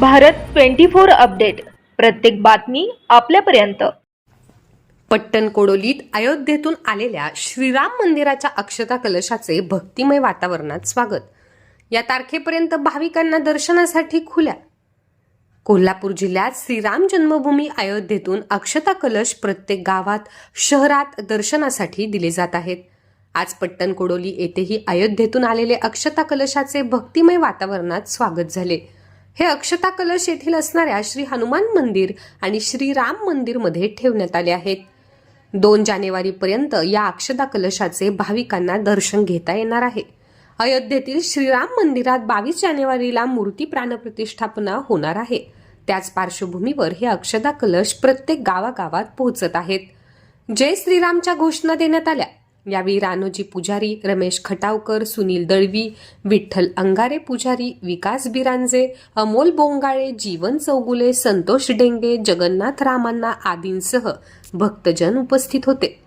Bharat twenty four update. प्रत्येक बातमी आपल्यापर्यंत. पट्टण कोडोलीत अयोध्येतून आलेल्या श्रीराम मंदिराच्या अक्षता कलशाचे भक्तिमय वातावरणात स्वागत. या तारखेपर्यंत भाविकांना दर्शनासाठी खुल्या. कोल्हापूर जिल्ह्यात श्रीराम जन्मभूमी अयोध्येतून अक्षता कलश प्रत्येक गावात शहरात दर्शनासाठी दिले जात आहेत. आज पट्टण कोडोली येथेही अयोध्येतून आलेले अक्षता कलशाचे भक्तिमय वातावरणात स्वागत झाले. हे अक्षता कलश येथील असणाऱ्या श्री हनुमान मंदिर आणि श्रीराम मंदिरमध्ये ठेवण्यात आले आहेत. दोन जानेवारीपर्यंत या अक्षता कलशाचे भाविकांना दर्शन घेता येणार आहे. अयोध्येतील श्रीराम मंदिरात बावीस जानेवारीला मूर्ती प्राणप्रतिष्ठापना होणार आहे. त्याच पार्श्वभूमीवर हे अक्षता कलश प्रत्येक गावागावात पोहोचत आहेत. जय श्रीरामच्या घोषणा देण्यात आल्या. यावेळी रानोजी पुजारी रमेश खटावकर सुनील दळवी विठ्ठल अंगारे पुजारी विकास बिरांजे अमोल बोंगाळे जीवन चौगुले संतोष डेंगे जगन्नाथ रामांना आदींसह भक्तजन उपस्थित होते.